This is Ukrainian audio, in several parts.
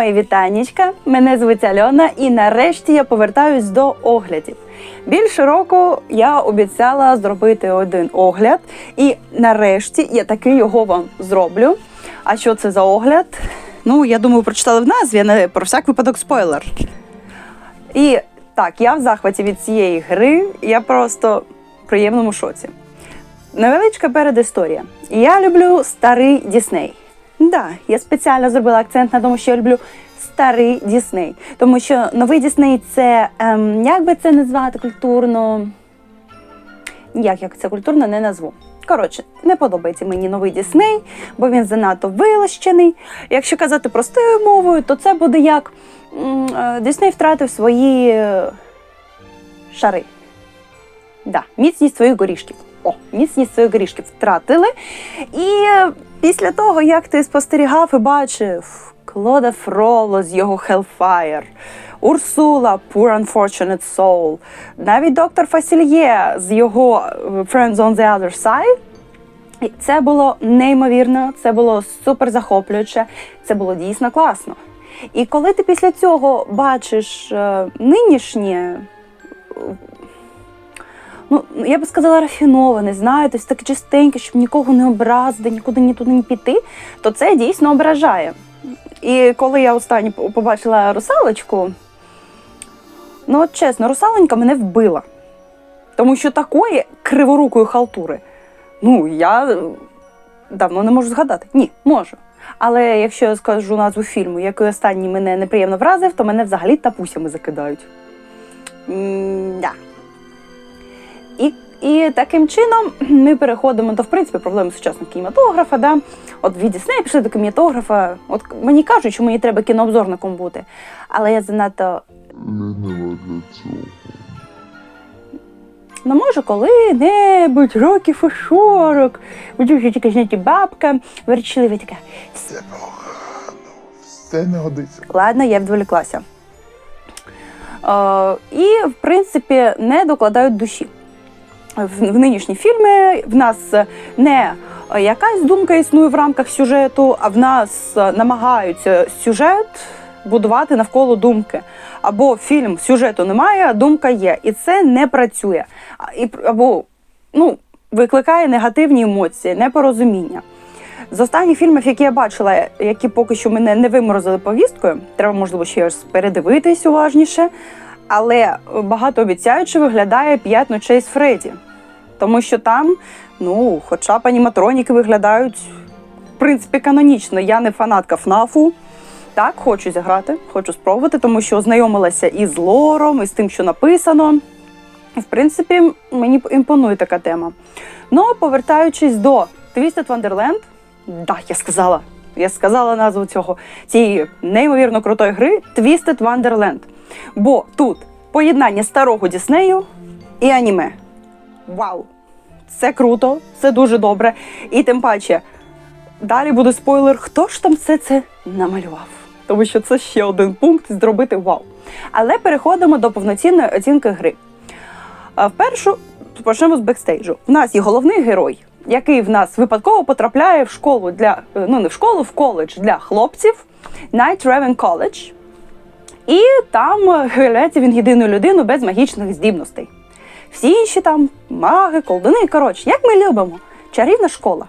мої вітаннячка. Мене звуть Альона, і нарешті я повертаюсь до оглядів. Більше року я обіцяла зробити один огляд, і нарешті я таки його вам зроблю. А що це за огляд? Ну, я думаю, прочитали в назві, а не про всяк випадок спойлер. І так, я в захваті від цієї гри, я просто в приємному шоці. Невеличка передісторія. Я люблю старий Дісней. Да, я спеціально зробила акцент на тому, що я люблю старий Дісней. Тому що новий Дісней це ем, як би це назвати культурно. Ніяк як це культурно не назву. Коротше, не подобається мені новий Дісней, бо він занадто вилащений. Якщо казати простою мовою, то це буде як е, Дісней втратив свої е, шари. Да, міцність своїх горішків. О, міцність своїх горішків втратили. І е, після того, як ти спостерігав і бачив Клода Фроло з його Hellfire, Урсула Poor Unfortunate Soul, навіть доктор Фасільє з його е, Friends on the Other Side, це було неймовірно, це було супер захоплююче, це було дійсно класно. І коли ти після цього бачиш е, нинішнє ну, я би сказала, рафіноване, знаєте, ось таке чистеньке, щоб нікого не образити, нікуди ні туди не піти, то це дійсно ображає. І коли я останнє побачила русалочку, ну от чесно, русаленька мене вбила. Тому що такої криворукої халтури, ну, я давно не можу згадати. Ні, можу. Але якщо я скажу назву фільму, який останній мене неприємно вразив, то мене взагалі тапусями закидають. М-да. І, і таким чином ми переходимо до в принципі проблеми сучасного кінематографа. Да? От від Діснея пішли до кінематографа. От мені кажуть, що мені треба кінообзорником бути. Але я занадто для цього. ну може коли-небудь років у 40, буду вже тільки знаєте, бабка, верчлива така. Все погано, все не годиться. Ладно, я відволіклася. Е, і, в принципі, не докладають душі. В, нинішні фільми в нас не якась думка існує в рамках сюжету, а в нас намагаються сюжет будувати навколо думки. Або фільм сюжету немає, а думка є. І це не працює. Або ну, викликає негативні емоції, непорозуміння. З останніх фільмів, які я бачила, які поки що мене не виморозили повісткою, треба, можливо, ще передивитись уважніше. Але багато обіцяючи виглядає п'ять ночей з Фредді. Тому що там, ну, хоча б аніматроніки виглядають, в принципі, канонічно. Я не фанатка ФНАФу. Так, хочу зіграти, хочу спробувати, тому що ознайомилася і з лором, і з тим, що написано. В принципі, мені імпонує така тема. Ну, повертаючись до Twisted Wonderland, да, я сказала. Я сказала назву цього цієї неймовірно крутої гри Twisted Wonderland. Бо тут поєднання старого Діснею і аніме. Вау! Це круто, це дуже добре. І тим паче, далі буде спойлер, хто ж там все це намалював. Тому що це ще один пункт зробити вау. Але переходимо до повноцінної оцінки гри. А Впершу почнемо з бекстейджу. В нас є головний герой, який в нас випадково потрапляє в школу для е, ну не в школу, в коледж для хлопців Night Raven College. І там виявляється він єдиною людиною без магічних здібностей. Всі інші там маги, колдуни. Коротше, як ми любимо, чарівна школа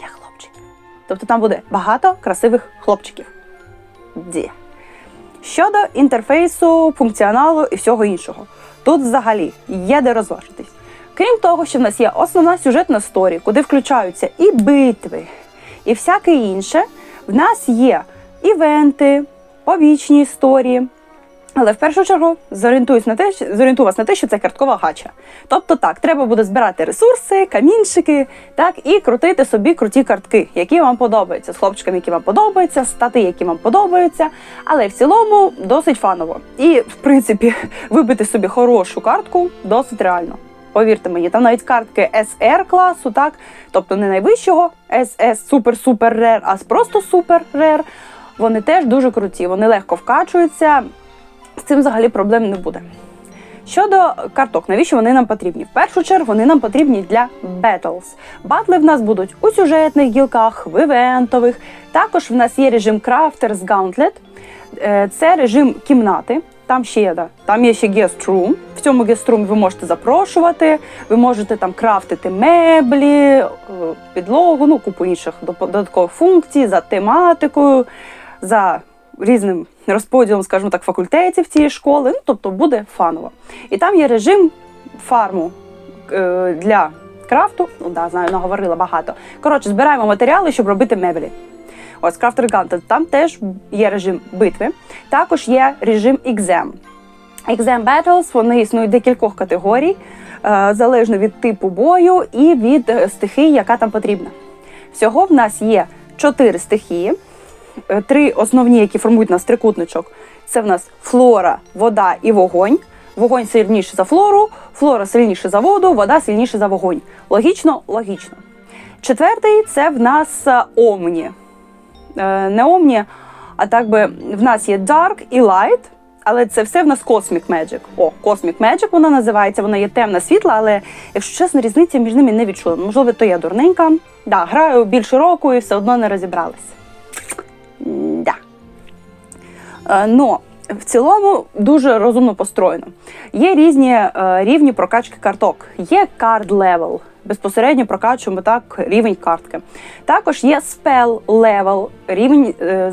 для хлопчиків. Тобто там буде багато красивих хлопчиків. Ді. Щодо інтерфейсу, функціоналу і всього іншого, тут взагалі є де розважитись. Крім того, що в нас є основна сюжетна сторі, куди включаються і битви, і всяке інше, в нас є івенти, побічні історії, Але в першу чергу зорієнтуюсь на те, зорієнтую вас на те, що це карткова гача. Тобто так, треба буде збирати ресурси, камінчики, так, і крутити собі круті картки, які вам подобаються, з хлопчиками, які вам подобаються, стати, які вам подобаються. Але в цілому досить фаново. І, в принципі, вибити собі хорошу картку досить реально. Повірте мені, там навіть картки SR класу, так, тобто не найвищого SS супер супер рер, а просто супер рер. Вони теж дуже круті, вони легко вкачуються. З цим взагалі проблем не буде. Щодо карток, навіщо вони нам потрібні? В першу чергу вони нам потрібні для battles. Батли в нас будуть у сюжетних гілках, в івентових. Також в нас є режим Crafters Gauntlet. Е, Це режим кімнати. Там ще є, да, там є ще guest room. В цьому guest room ви можете запрошувати, ви можете там крафтити меблі, е, підлогу, ну купу інших додаткових функцій за тематикою, за різним розподілом, скажімо так, факультетів цієї школи. Ну, тобто буде фаново. І там є режим фарму е, для крафту. Ну да, знаю, наговорила багато. Коротше, збираємо матеріали, щоб робити меблі. Ось Crafter Gauntlet, там теж є режим битви. Також є режим Exam. Exam Battles вони існують декількох категорій, е, залежно від типу бою і від е, стихії, яка там потрібна. Всього в нас є чотири стихії, три основні, які формують нас трикутничок. Це в нас флора, вода і вогонь. Вогонь сильніше за флору, флора сильніше за воду, вода сильніше за вогонь. Логічно, логічно. Четвертий це в нас е, омні. Е, Не омні, а так би в нас є Dark і Light, але це все в нас Cosmic Magic. О, Cosmic Magic вона називається, вона є темна світла, але якщо чесно, різниці між ними не відчула. Можливо, то я дурненька. Да, граю більше року і все одно не розібралась. Но в цілому дуже розумно построєно. Є різні е, рівні прокачки карток. Є card level. Безпосередньо прокачуємо так рівень картки. Також є spell level, рівень е,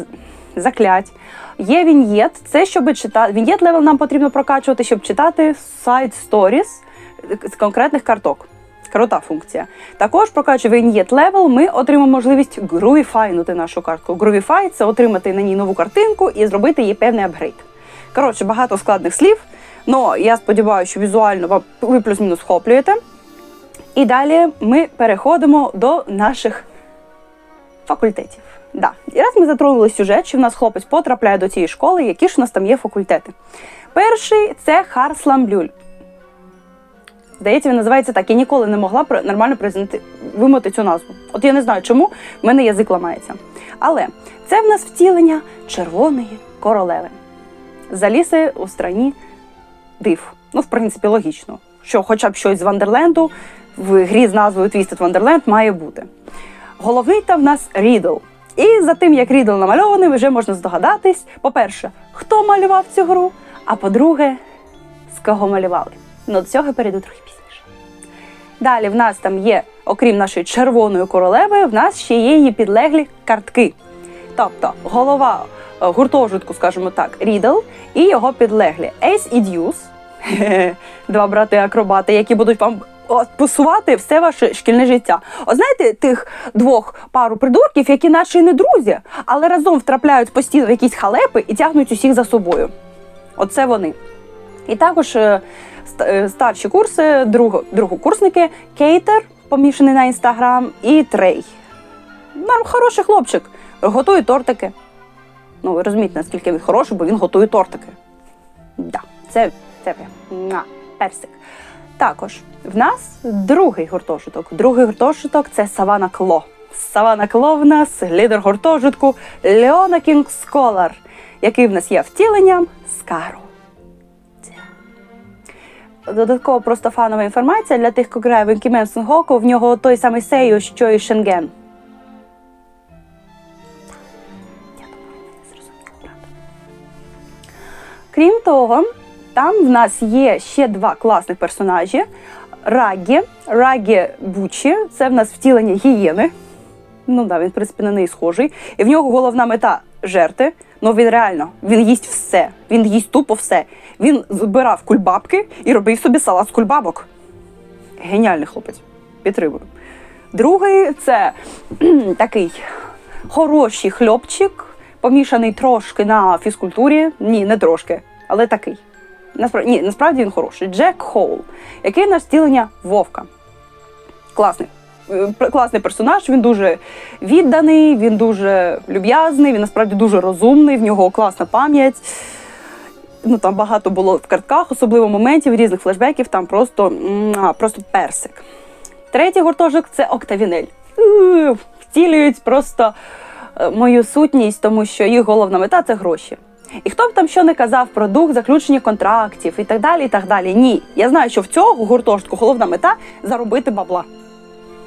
заклять. Є віньєт, це щоб читати. Віньєт левел нам потрібно прокачувати, щоб читати сайт stories з конкретних карток. Крута функція. Також прокачує віньєт левел, ми отримаємо можливість грувіфайнути нашу картку. Грувіфай це отримати на ній нову картинку і зробити їй певний апгрейд. Коротше, багато складних слів. але я сподіваюся, що візуально ви плюс-мінус вхоплюєте. І далі ми переходимо до наших факультетів. Да. І раз ми затронули сюжет, що в нас хлопець потрапляє до цієї школи, які ж у нас там є факультети. Перший це Харсламблюль. Здається, він називається так. Я ніколи не могла нормально презенти... вимовити цю назву. От я не знаю, чому в мене язик ламається. Але це в нас втілення червоної королеви. Заліси у страні див. Ну, в принципі, логічно, що хоча б щось з Вандерленду в грі з назвою Twisted Wonderland має бути. Головний там в нас Рідл. І за тим, як Рідл намальований, вже можна здогадатись, по-перше, хто малював цю гру, а по-друге, з кого малювали. Ну, до цього перейду трохи пізніше. Далі в нас там є, окрім нашої червоної королеви, в нас ще є її підлеглі картки. Тобто голова е, гуртожитку, скажімо так, Рідл і його підлеглі Ейс і Дьюс, два брати-акробати, які будуть вам посувати все ваше шкільне життя. От знаєте, тих двох пару придурків, які й не друзі, але разом втрапляють постійно в якісь халепи і тягнуть усіх за собою. Оце вони. І також е, е, старші курси, друго, другокурсники, Кейтер, помішаний на інстаграм, і Трей. Норм, хороший хлопчик, готує тортики. Ну, ви розумієте, наскільки він хороший, бо він готує тортики. Да, це, це муа, персик. Також в нас другий гуртожиток. Другий гуртожиток це Савана Кло. Савана Кло в нас лідер гуртожитку Леона Кінг Сколар, який в нас є втіленням Скару. Додатково просто фанова інформація для тих, хто грає в Інкімен Сенгоку, в нього той самий Сейю, що і Шенген. Крім того, там в нас є ще два класних персонажі: Рагі, Рагі Бучі, це в нас втілення гієни. Ну да, він, в принципі, на неї схожий. І в нього головна мета жерти. Ну він реально він їсть все. Він їсть тупо все. Він збирав кульбабки і робив собі салат з кульбабок. Геніальний хлопець. Підтримую. Другий це такий хороший хлопчик, помішаний трошки на фізкультурі. Ні, не трошки. але такий. Насправді, ні, насправді він хороший. Джек Хоул, який на втілення Вовка. Класний. Е, Класний персонаж, він дуже відданий, він дуже люб'язний, він насправді дуже розумний, в нього класна пам'ять. Ну, там багато було в картках, особливо моментів, різних флешбеків, там просто, просто персик. Третій гуртожиток це Октавінель. Втілюють просто е, мою сутність, тому що їх головна мета це гроші. І хто б там що не казав про дух заключення контрактів і так далі. і так далі. Ні, я знаю, що в цього гуртожитку головна мета заробити бабла.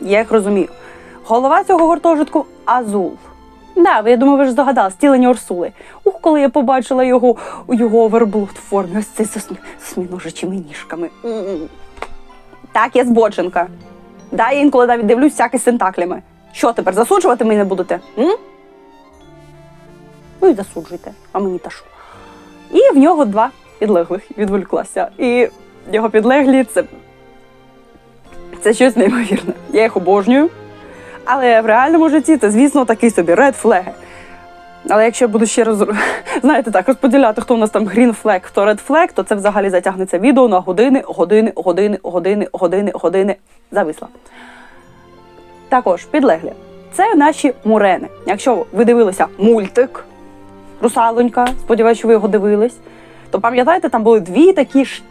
Я їх розумію. Голова цього гуртожитку Азул. Да, я думаю, ви ж здогадали, стілення Урсули. Ух, коли я побачила його у його верблуд формі, ось цей з з ніжками. М-м. Так, я збоченка. Да, я інколи навіть дивлюсь всяке з сентаклями. Що тепер засуджувати мене будете? М? Ну і засуджуйте, а мені та що. І в нього два підлеглих відволіклася. І його підлеглі це. Це щось неймовірне. Я їх обожнюю. Але в реальному житті це, звісно, такий собі ред флеги. Але якщо я буду ще раз знаєте так, розподіляти, хто у нас там green flag, хто red flag, то це взагалі затягнеться відео на години, години, години, години, години, години. Зависла. Також підлеглі. Це наші мурени. Якщо ви дивилися мультик Русалонька, сподіваюся, що ви його дивились, то пам'ятаєте, там були дві такі ш-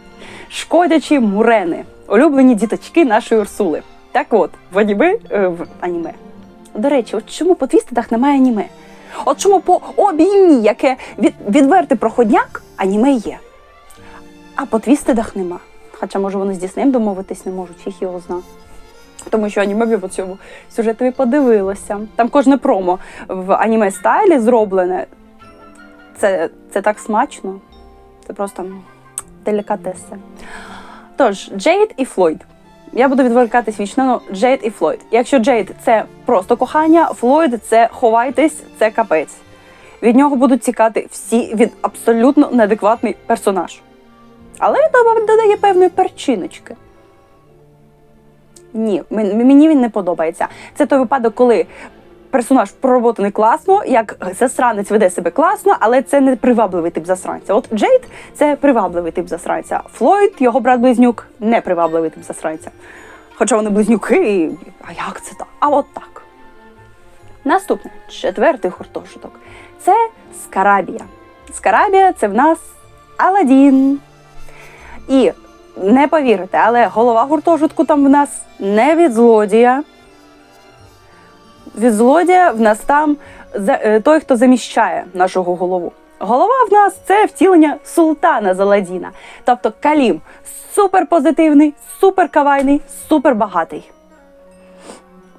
шкодячі мурени, улюблені діточки нашої Урсули. Так от, в аніме, е, в аніме. До речі, от чому по твістедах немає аніме? От чому по обіймі, яке від, відвертий проходняк, аніме є. А по твістедах нема. Хоча, може, вони з Діснеєм домовитись не можуть, їх його зна. Тому що аніме по цьому сюжетові подивилася. Там кожне промо в аніме стайлі зроблене. Це, це так смачно. Це просто делікатеси. Тож, Джейд і Флойд. Я буду відволікатись вічно, ну Джейд і Флойд. Якщо Джейд це просто кохання, Флойд це ховайтесь, це капець. Від нього будуть тікати всі він абсолютно неадекватний персонаж. Але він додає певної перчиночки. Ні, мені він не подобається. Це той випадок, коли персонаж проработаний класно, як засранець веде себе класно, але це не привабливий тип засранця. От Джейд це привабливий тип засранця. Флойд, його брат-близнюк, не привабливий тип засранця. Хоча вони близнюки, і- а як це так? А от так. Наступне, четвертий гуртожиток. Це Скарабія. Скарабія це в нас Аладдін. І не повірите, але голова гуртожитку там в нас не від злодія. Від злодія в нас там е, той, хто заміщає нашого голову. Голова в нас це втілення султана Заладіна. Тобто Калім суперпозитивний, суперкавайний, супербагатий.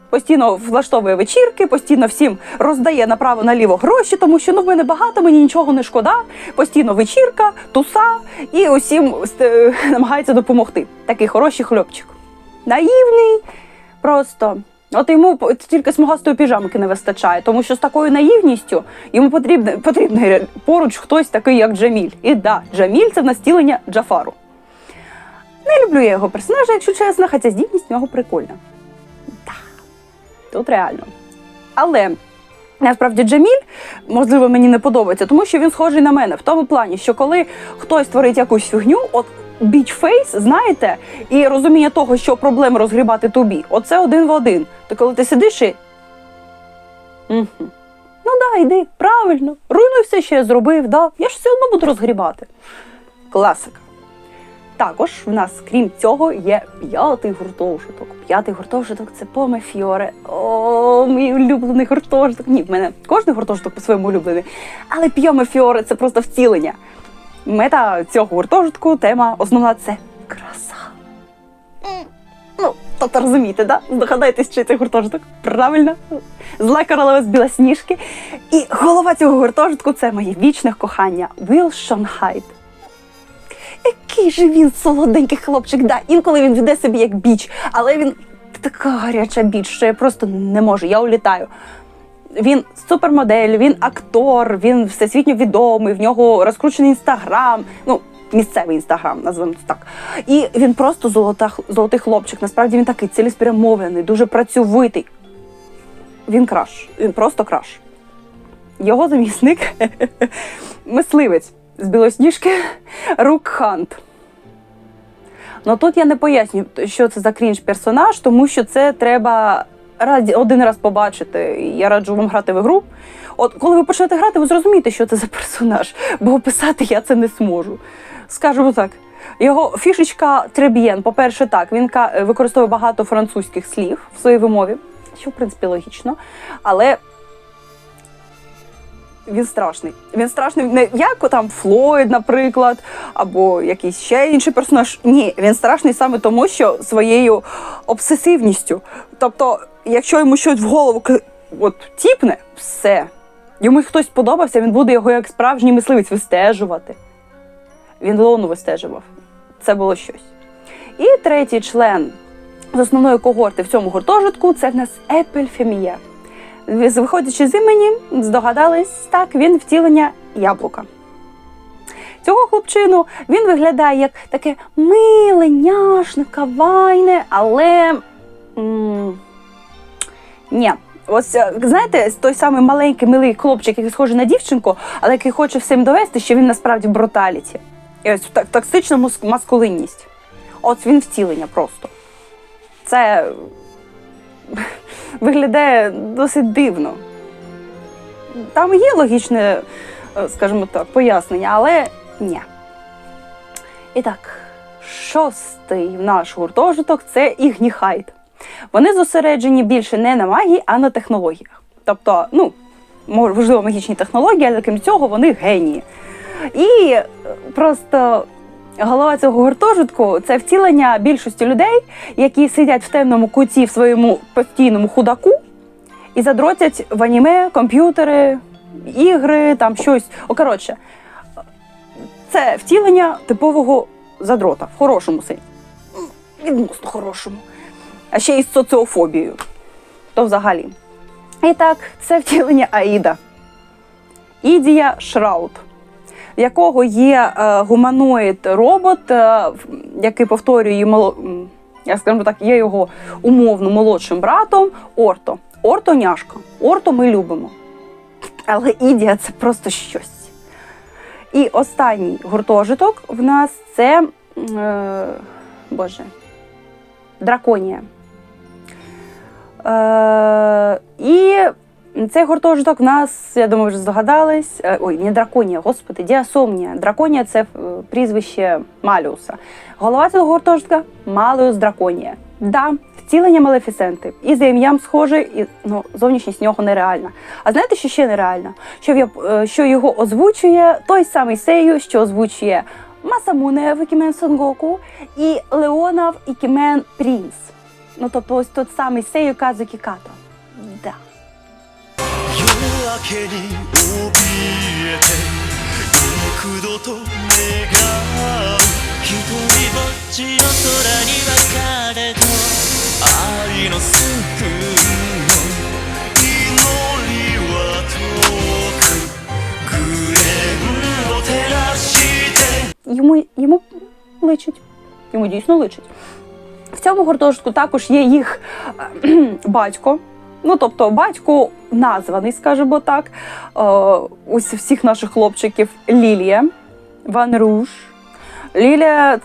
Постійно влаштовує вечірки, постійно всім роздає направо-наліво гроші, тому що ну в мене багато, мені нічого не шкода. Постійно вечірка, туса і усім е, намагається допомогти. Такий хороший хлопчик. Наївний, просто. От йому тільки смугастої піжамки не вистачає, тому що з такою наївністю йому потрібен потрібний поруч хтось такий, як Джаміль. І да, Джаміль це в нас втілення Джафару. Не люблю я його персонажа, якщо чесно, хоча здібність в нього прикольна. Да. Тут реально. Але насправді Джаміль, можливо, мені не подобається, тому що він схожий на мене в тому плані, що коли хтось творить якусь фігню, от бічфейс, знаєте, і розуміння того, що проблем розгрібати тобі, оце один в один. То коли ти сидиш і. Угу. Ну да, йди, правильно, руйнуй все, що я зробив, да. я ж все одно буду розгрібати. Класика. Також в нас, крім цього, є п'ятий гуртожиток. П'ятий гуртожиток це Поме Фіоре. О, мій улюблений гуртожиток. Ні, в мене кожний гуртожиток по-своєму улюблений. Але П'йоме Фіоре це просто втілення. Мета цього гуртожитку, тема основна це краса. Ну, тобто розумієте, да? Здогадайтесь, чи це гуртожиток. Правильно? Зла королева з білосніжки. І голова цього гуртожитку це моє вічне кохання Віл Шонхайт. Який же він солоденький хлопчик, да. Інколи він веде себе як біч, але він така гаряча біч, що я просто не можу, я улітаю. Він супермодель, він актор, він всесвітньо відомий, в нього розкручений інстаграм. Ну, місцевий інстаграм, назвемо це так. І він просто золота, золотий хлопчик. Насправді він такий цілеспрямований, дуже працьовитий. Він краш, він просто краш. Його замісник мисливець. з білосніжки Рук Хант. Ну тут я не поясню, що це за крінж персонаж, тому що це треба раді- один раз побачити. Я раджу вам грати в ігру. От коли ви почнете грати, ви зрозумієте, що це за персонаж, бо описати я це не зможу. Скажемо так. Його фішечка Треб'єн. По-перше, так, він використовує багато французьких слів в своїй вимові, що в принципі логічно. Але він страшний. Він страшний не як там Флойд, наприклад, або якийсь ще інший персонаж. Ні, він страшний саме тому, що своєю обсесивністю. Тобто, якщо йому щось в голову от, тіпне, все. Йому хтось сподобався, він буде його як справжній мисливець вистежувати. Він лону вистежував. Це було щось. І третій член з основної когорти в цьому гуртожитку це в нас Епель Фемія. Виходячи з імені, здогадались, так, він втілення яблука. Цього хлопчину він виглядає як таке миле, няшне, кавайне, але. м, ні. Ось е, знаєте, той самий маленький милий хлопчик, який схожий на дівчинку, але який хоче всім довести, що він насправді бруталіті. І ось токсична маскулинність. От він втілення просто. Це виглядає досить дивно. Там є логічне, е, скажімо так, пояснення, але ні. І так, шостий наш гуртожиток це Ігніхайт. Вони зосереджені більше не на магії, а на технологіях. Тобто, ну, можливо, магічні технології, але крім цього, вони генії. І е, просто голова цього гуртожитку це втілення більшості людей, які сидять в темному куті в своєму постійному худаку і задротять в аніме, комп'ютери, ігри, там щось. О, коротше, це втілення типового задрота в хорошому сенсі. Відносно хорошому. А ще й з соціофобією. То взагалі. І так, це втілення Аїда. Ідія Шраут, в якого є е, гуманоїд робот, е, який повторює я скажу так, є його умовно молодшим братом Орто. Орто няшка. Орто ми любимо. Але Ідія це просто щось. І останній гуртожиток в нас це. Е, Боже. Драконія. Е, і цей гуртожиток в нас, я думаю, вже здогадались. е, Ой, не драконія, господи, діасомнія. Драконія це е, прізвище Маліуса. Голова цього гуртожитка Маліус Драконія. Да, втілення Малефісенти. І за ім'ям схоже, і ну, зовнішність нього нереальна. А знаєте, що ще нереально? Що, е, що його озвучує той самий Сею, що озвучує Масамуне в Ікімен Сонгоку і Леона в Ікімен Принц. Ну, тобто ось тот самий Сею Казукі Като. Да. 夜明けに怯えて幾度と願う一人ぼっちの空に分かれた愛のスク祈りは遠くグレンを照らして йому, йому личить. Йому дійсно личить. В цьому гуртожитку також є їх кхм, батько. Ну, тобто, батько названий, скажімо так, е, ось всіх наших хлопчиків Лілія, Ван Руш. Лілія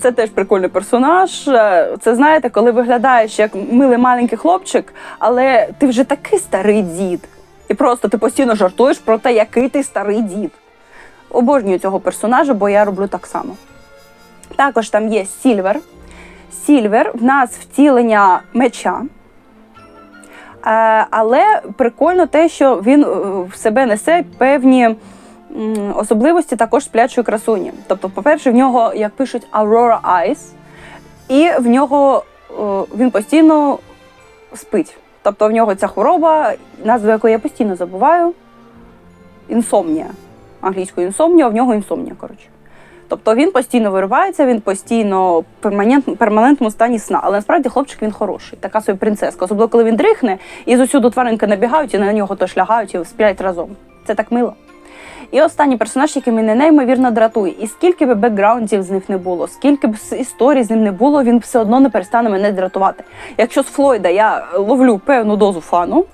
це теж прикольний персонаж. Е, Це знаєте, коли виглядаєш як милий маленький хлопчик, але ти вже такий старий дід. І просто ти постійно жартуєш про те, який ти старий дід. Обожнюю цього персонажа, бо я роблю так само. Також там є Сільвер. Сільвер в нас втілення меча. Е, Але прикольно те, що він е, в себе несе певні особливості також сплячої красуні. Тобто, по-перше, в нього, як пишуть, Aurora Eyes, і в нього е, він постійно спить. Тобто в нього ця хвороба, назву якої я постійно забуваю. Інсомнія. Англійською інсомнія, а в нього інсомнія, коротше. Тобто він постійно виривається, він постійно в перманент, перманентному стані сна. Але насправді хлопчик він хороший, така собі принцеска. Особливо коли він дрихне, і з усюди тваринки набігають і на нього то лягають і сплять разом. Це так мило. І останній персонаж, який мене неймовірно дратує. І скільки б бекграундів з них не було, скільки б історій з ним не було, він все одно не перестане мене дратувати. Якщо з Флойда я ловлю певну дозу фану,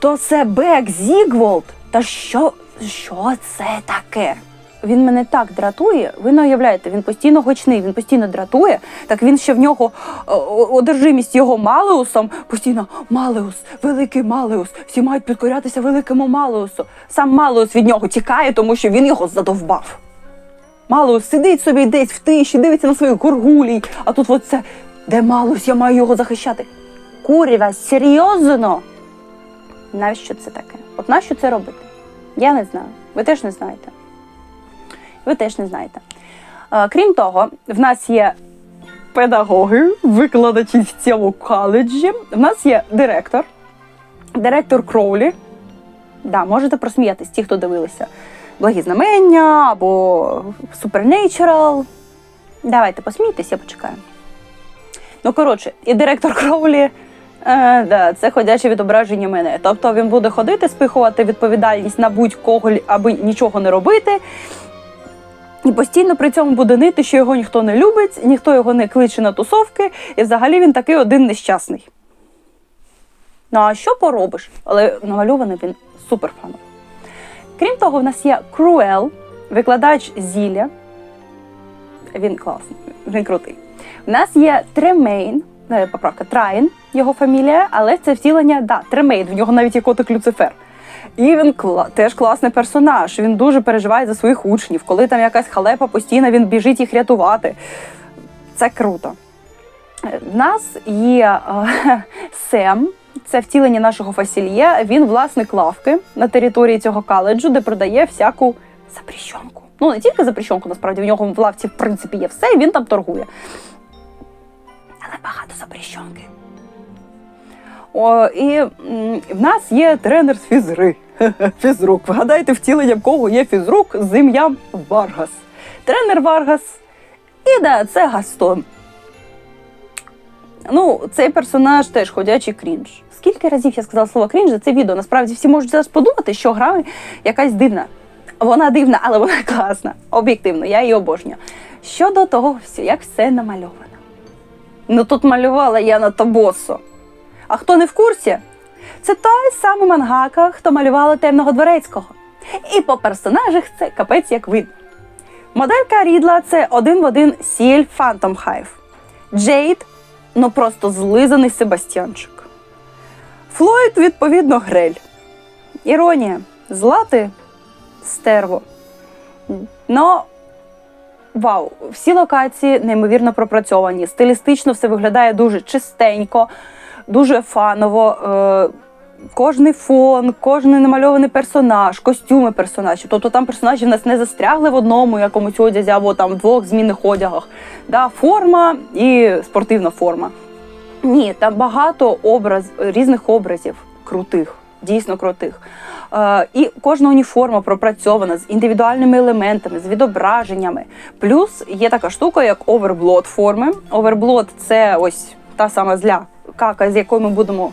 то це Бек Зігволд. Та що що це таке? Він мене так дратує. Ви не уявляєте, він постійно гучний, він постійно дратує. Так він ще в нього е, одержимість його Малеусом. Постійно Малеус, великий Малеус. Всі мають підкорятися великому Малеусу. Сам Малеус від нього тікає, тому що він його задовбав. Малеус сидить собі десь в тиші, дивиться на своїх горгулій, а тут от це, де Малеус, я маю його захищати. Курва, серйозно? Навіщо це таке? От нащо це робити? Я не знаю. Ви теж не знаєте. Ви теж не знаєте. Е, Крім того, в нас є педагоги, викладачі в цьому коледжі. В нас є директор, директор Кроулі. Да, можете просміятись, ті, хто дивилися Благі знамення або Supernatural. Давайте посмійтесь, я почекаю. Ну, коротше, і директор Кроулі. Е, да, це ходяче відображення мене. Тобто він буде ходити, спихувати відповідальність на будь-кого, аби нічого не робити. І постійно при цьому буде нити, що його ніхто не любить, ніхто його не кличе на тусовки, і взагалі він такий один нещасний. Ну а що поробиш? Але намальований він супер фаново. Крім того, в нас є Круел, викладач зілля. Він класний, він крутий. У нас є Тремейн, е, поправка Трайн, його фамілія, але це втілення, да, Тремейн, в нього навіть є котик Люцифер. І він кла- теж класний персонаж. Він дуже переживає за своїх учнів. Коли там якась халепа, постійно він біжить їх рятувати. Це круто. Е, В нас є е, Сем, це втілення нашого Фасільє. Він власник лавки на території цього коледжу, де продає всяку запрещенку. Ну, не тільки запрещенку, насправді в нього в лавці, в принципі, є все, і він там торгує. Але багато запрещенки. О, і в нас є тренер з фізри. Фізрук. Вгадайте, втіленням кого є фізрук з ім'ям Варгас. Тренер Варгас. І да, це Гастон. Ну, цей персонаж теж ходячий крінж. Скільки разів я сказала слово крінж за це відео? Насправді всі можуть зараз подумати, що гра якась дивна. Вона дивна, але вона класна. Об'єктивно, я її обожнюю. Щодо того, як все намальовано. Ну тут малювала Яна Тобосо. А хто не в курсі? Це той самий мангака, хто малювала темного дворецького. І по персонажах це капець як видно. Моделька Рідла це один в один Сіль Фантом Хайв. Джейд ну просто злизаний Себастьянчик. Флойд, відповідно, грель. Іронія. Злати стерво. Ну, вау, всі локації неймовірно пропрацьовані. Стилістично все виглядає дуже чистенько, дуже фаново. Е, кожний фон, кожний намальований персонаж, костюми персонажів. Тобто там персонажі в нас не застрягли в одному якомусь одязі або там в двох змінних одягах. Да, форма і спортивна форма. Ні, там багато образ, різних образів крутих, дійсно крутих. Е, і кожна уніформа пропрацьована з індивідуальними елементами, з відображеннями. Плюс є така штука, як оверблот форми. Оверблот це ось та сама зля кака, з якою ми будемо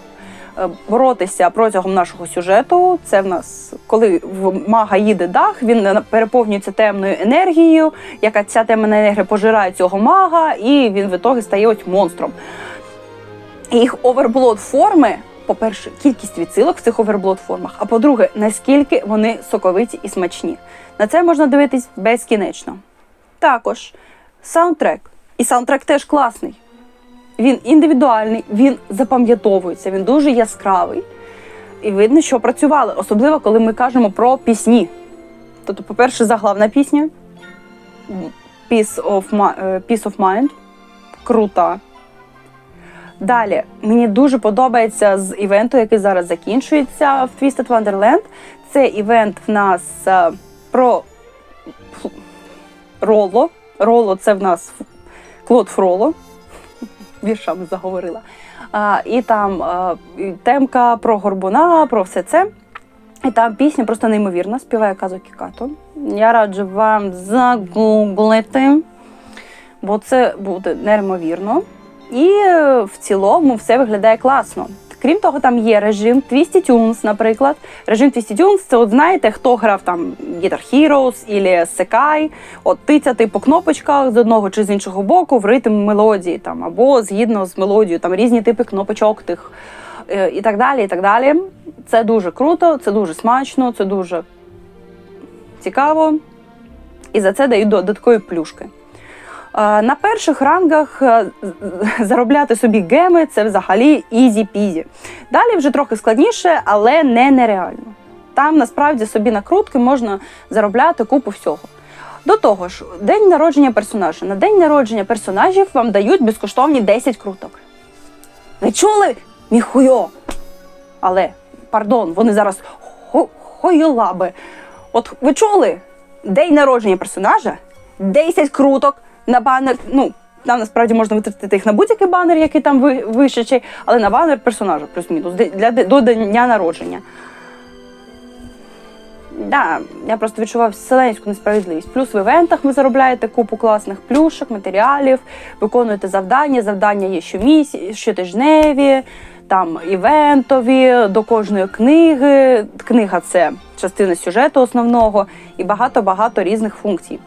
е, боротися протягом нашого сюжету. Це в нас, коли в мага їде дах, він переповнюється темною енергією, яка ця темна енергія пожирає цього мага, і він в ітогі стає ось монстром. Їх оверблот форми, по-перше, кількість відсилок в цих оверблот формах, а по-друге, наскільки вони соковиті і смачні. На це можна дивитись безкінечно. Також саундтрек. І саундтрек теж класний. Він індивідуальний, він запам'ятовується, він дуже яскравий. І видно, що працювали, особливо коли ми кажемо про пісні. Тобто, по-перше, заглавна пісня Peace of, е, Peace of Mind. Крута. Далі мені дуже подобається з івенту, який зараз закінчується в Twisted Wonderland. Це івент в нас е, про Роло. Роло це в нас Клод Фроло. Віршами заговорила. А, і там а, і темка про горбуна, про все це. І там пісня просто неймовірна, співає Казукі Като. Я раджу вам загуглити, бо це буде неймовірно. І в цілому все виглядає класно. Крім того, там є режим Twisty Tunes, наприклад. Режим Twisty Tunes – це от знаєте, хто грав там Guitar Heroes або Sekai, от тицяти по кнопочках з одного чи з іншого боку в ритм мелодії, там, або згідно з мелодією, там різні типи кнопочок тих е, і так далі. і так далі. Це дуже круто, це дуже смачно, це дуже цікаво, і за це дають додаткові плюшки. На перших рангах е, заробляти собі геми це взагалі ізі-пізі. Далі вже трохи складніше, але не нереально. Там насправді собі накрутки можна заробляти купу всього. До того ж, день народження персонажа. На день народження персонажів вам дають безкоштовні 10 круток. Ви чули? Міхуйо! Але, пардон, вони зараз хо- хойлаби. От ви чули? День народження персонажа 10 круток на банер. Ну, там насправді можна витратити їх на будь-який банер, який там ви- вишичий, але на банер персонажа плюс-мінус для до дня народження. Да, я просто відчував вселенську несправедливість. Плюс в івентах ви заробляєте купу класних плюшок, матеріалів, виконуєте завдання. Завдання є щомісяці, щотижневі, там івентові, до кожної книги. Книга це частина сюжету основного і багато-багато різних функцій.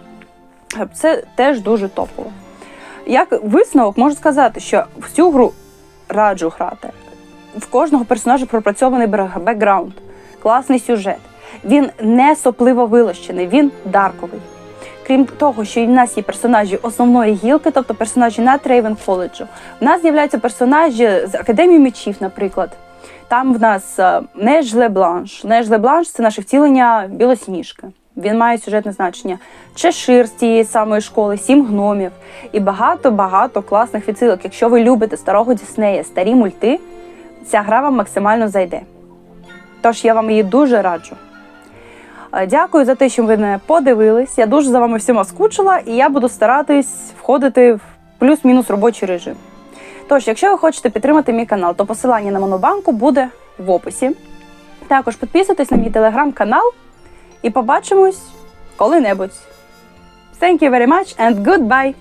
Це теж дуже топово. Як висновок можу сказати, що в цю гру раджу грати. В кожного персонажа пропрацьований бекграунд, класний сюжет. Він не сопливо вилощений, він дарковий. Крім того, що і в нас є персонажі основної гілки, тобто персонажі на Трейвен коледжу. В нас з'являються персонажі з Академії мечів, наприклад. Там в нас е, Неж Лебланш. Неж Лебланш це наше втілення білосніжки. Він має сюжетне значення. Чешир з тієї самої школи, сім гномів і багато-багато класних відсилок. Якщо ви любите старого Діснея, старі мульти, ця гра вам максимально зайде. Тож я вам її дуже раджу. Е, Дякую за те, що ви мене подивились. Я дуже за вами всіма скучила, і я буду старатись входити в плюс-мінус робочий режим. Тож, якщо ви хочете підтримати мій канал, то посилання на Монобанку буде в описі. Також підписуйтесь на мій телеграм-канал і побачимось коли-небудь. Thank you very much and goodbye!